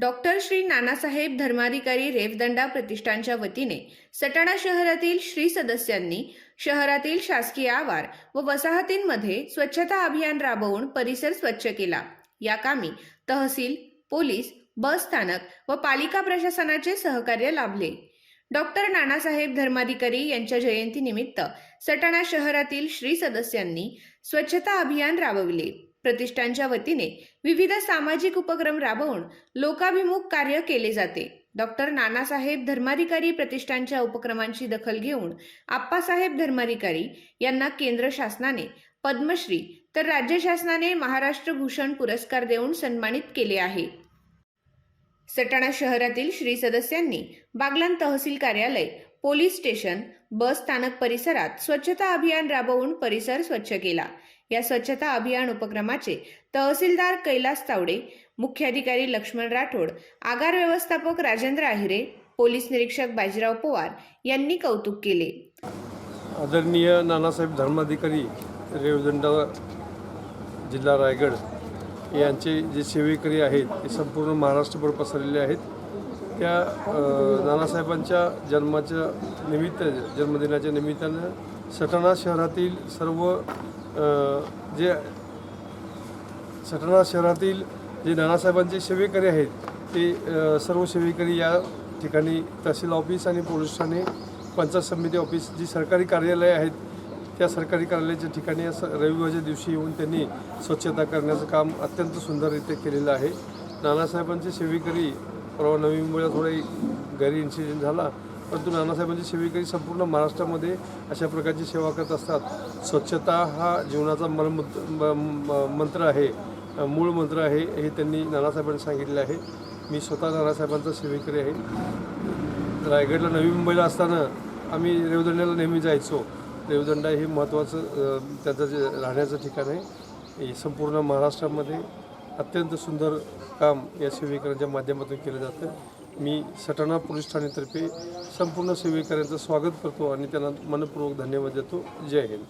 Doctor Shri Nanasaheb Dharmadhikari Revdanda प्रतिष्ठानच्या वतीने सटाणा शहरातील श्री सदस्यांनी शहरातील शासकीय आवार व वसाहतींमध्ये स्वच्छता अभियान राबवून परिसर स्वच्छ केला. या कामी तहसील पोलीस बस स्थानक व पालिका प्रशासनाचे सहकार्य लाभले. डॉक्टर नानासाहेब धर्माधिकारी यांच्या जयंतीनिमित्त सटाणा शहरातील श्री सदस्यांनी स्वच्छता अभियान राबविले. प्रतिष्ठानच्या वतीने विविध सामाजिक उपक्रम राबवून लोकाभिमुख कार्य केले जाते. डॉक्टर नानासाहेब धर्माधिकारी प्रतिष्ठानच्या उपक्रमांची दखल घेऊन आप्पासाहेब धर्माधिकारी यांना केंद्र शासनाने पद्मश्री तर राज्य शासनाने महाराष्ट्र भूषण पुरस्कार देऊन सन्मानित केले आहे. सटाणा शहरातील श्री सदस्यांनी बागलान तहसील कार्यालय पोलीस स्टेशन बस स्थानक परिसरात स्वच्छता अभियान राबवून परिसर स्वच्छ केला. या स्वच्छता अभियान उपक्रमाचे तहसीलदार कैलास तावडे मुख्याधिकारी लक्ष्मण राठोड आगार व्यवस्थापक राजेंद्र आहिरे पोलीस निरीक्षक बाजीराव पवार यांनी कौतुक केले. आदरणीय नानासाहेब धर्माधिकारी रेवदंडा जिल्हा रायगड यांचे जे सेवेकरी आहेत ते संपूर्ण महाराष्ट्रभर पसरलेले आहेत. त्या नानासाहेबांच्या जन्माच्या निमित्त जन्मदिनाच्या निमित्तानं सटाणा शहरातील सर्व जे सटाणा शहरातील जे नानासाहेबांचे सेवेकरी आहेत ते सर्व सेवेकरी या ठिकाणी तहसील ऑफिस आणि पोलीस ठाणे पंचायत समिती ऑफिस जी सरकारी कार्यालय आहेत त्या सरकारी कार्यालयाच्या ठिकाणी रविवारच्या दिवशी येऊन त्यांनी स्वच्छता करण्याचं काम अत्यंत सुंदररीत्या केलेलं आहे. नानासाहेबांचे सेवेकरी परवा नवी मुंबईला थोडा घरी इन्सिडेंट झाला. परंतु नानासाहेबांची सेवेकरी संपूर्ण महाराष्ट्रामध्ये अशा प्रकारची सेवा करत असतात. स्वच्छता हा जीवनाचा मलमूत्र म- म- मंत्र आहे. मूळ मंत्र आहे हे त्यांनी नानासाहेबांनी सांगितलेलं आहे. मी स्वतः नानासाहेबांचा सेवेकरी आहे. रायगडला नवी मुंबईला असताना आम्ही रेवदंड्याला नेहमी जायचो. रेवदंडा हे महत्त्वाचं त्यांचं जे राहण्याचं ठिकाण आहे. हे संपूर्ण महाराष्ट्रामध्ये अत्यंत सुंदर काम या सेवेकरांच्या माध्यमातून केलं जातं. मी सटाणा पोलीस ठाण्यातर्फे संपूर्ण सेवेकऱ्यांचं स्वागत करतो आणि त्यांना मनपूर्वक धन्यवाद देतो. जय हिंद.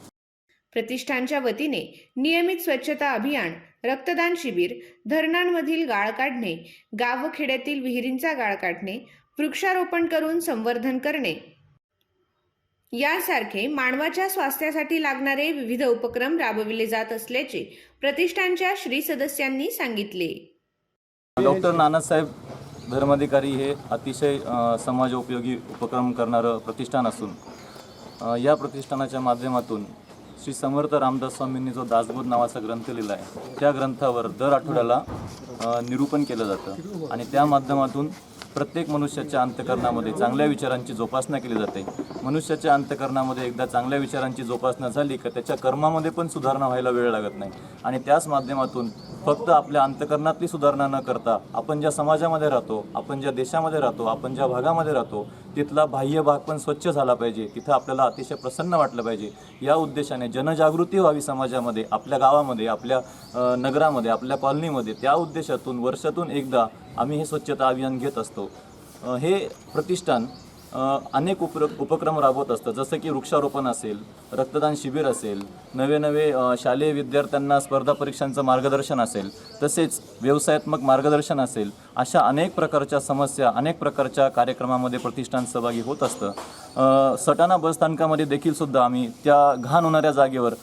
प्रतिष्ठानच्या वतीने नियमित स्वच्छता अभियान रक्तदान शिबिर धरणांमधील गाळ काढणे गाव व खेड्यातील विहिरींचा गाळ काढणे वृक्षारोपण करून संवर्धन करणे. यासारखे मानवाच्या स्वास्थ्यासाठी लागणारे विविध उपक्रम राबविले जात असल्याचे प्रतिष्ठानच्या श्री सदस्यांनी सांगितले. डॉक्टर नानासाहेब धर्माधिकारी हे अतिशय समाज समाजोपयोगी उपक्रम करणारं प्रतिष्ठान असून या प्रतिष्ठानाच्या माध्यमातून श्री समर्थ रामदास स्वामींनी जो दासबोध नावाचा ग्रंथ लिहिला आहे त्या ग्रंथावर दर आठवड्याला निरूपण केलं जातं. आणि त्या माध्यमातून प्रत्येक मनुष्याच्या अंतकरणामध्ये चांगल्या विचारांची जोपासना केली जाते. मनुष्याच्या अंतकरणामध्ये एकदा चांगल्या विचारांची जोपासना झाली का त्याच्या कर्मामध्ये पण सुधारणा व्हायला वेळ लागत नाही. आणि त्याच माध्यमातून फक्त आपल्या अंतकरणातली सुधारणा न करता आपण ज्या समाजामध्ये राहतो आपण ज्या देशामध्ये राहतो आपण ज्या भागामध्ये राहतो तिथला बाह्य भाग पण स्वच्छ झाला पाहिजे. तिथं आपल्याला अतिशय प्रसन्न वाटलं पाहिजे. या उद्देशाने जनजागृती व्हावी समाजामध्ये आपल्या गावामध्ये आपल्या नगरामध्ये आपल्या कॉलनीमध्ये त्या उद्देशातून वर्षातून एकदा आम्ही हे स्वच्छता अभियान घेत असतो. हे प्रतिष्ठान अनेक उपर उपक्रम राबवत असतं जसं की वृक्षारोपण असेल रक्तदान शिबिर असेल नवे नवे शालेय विद्यार्थ्यांना स्पर्धा परीक्षांचं मार्गदर्शन असेल तसेच व्यवसायात्मक मार्गदर्शन असेल अशा अनेक प्रकारच्या समस्या अनेक प्रकारच्या कार्यक्रमामध्ये प्रतिष्ठान सहभागी होत असतं. सटाणा बसस्थानकामध्ये देखील सुद्धा आम्ही त्या घाण होणाऱ्या जागेवर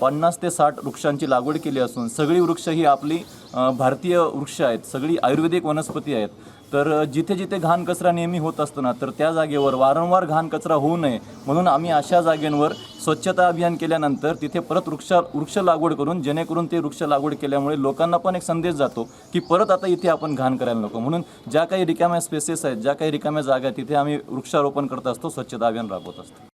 पन्नास ते साठ वृक्षांची लागवड केली असून सगळी वृक्ष ही आपली भारतीय वृक्ष आहेत. सगळी आयुर्वेदिक वनस्पती आहेत. तर जिथे जिथे घाण कचरा नेहमी होत असतो ना तर त्या जागेवर वारंवार घाण कचरा होऊ नये. म्हणून आम्ही अशा जागेंवर स्वच्छता अभियान केल्यानंतर तिथे परत वृक्ष वृक्ष लागवड करून जेणेकरून ते वृक्ष लागवड केल्यामुळे लोकांना पण एक संदेश जातो की परत आता इथे आपण घाण करायला नको. म्हणून ज्या काही रिकाम्या स्पेसेस आहेत ज्या काही रिकाम्या जागा आहेत तिथे आम्ही वृक्षारोपण करत असतो स्वच्छता अभियान राबवत असतो.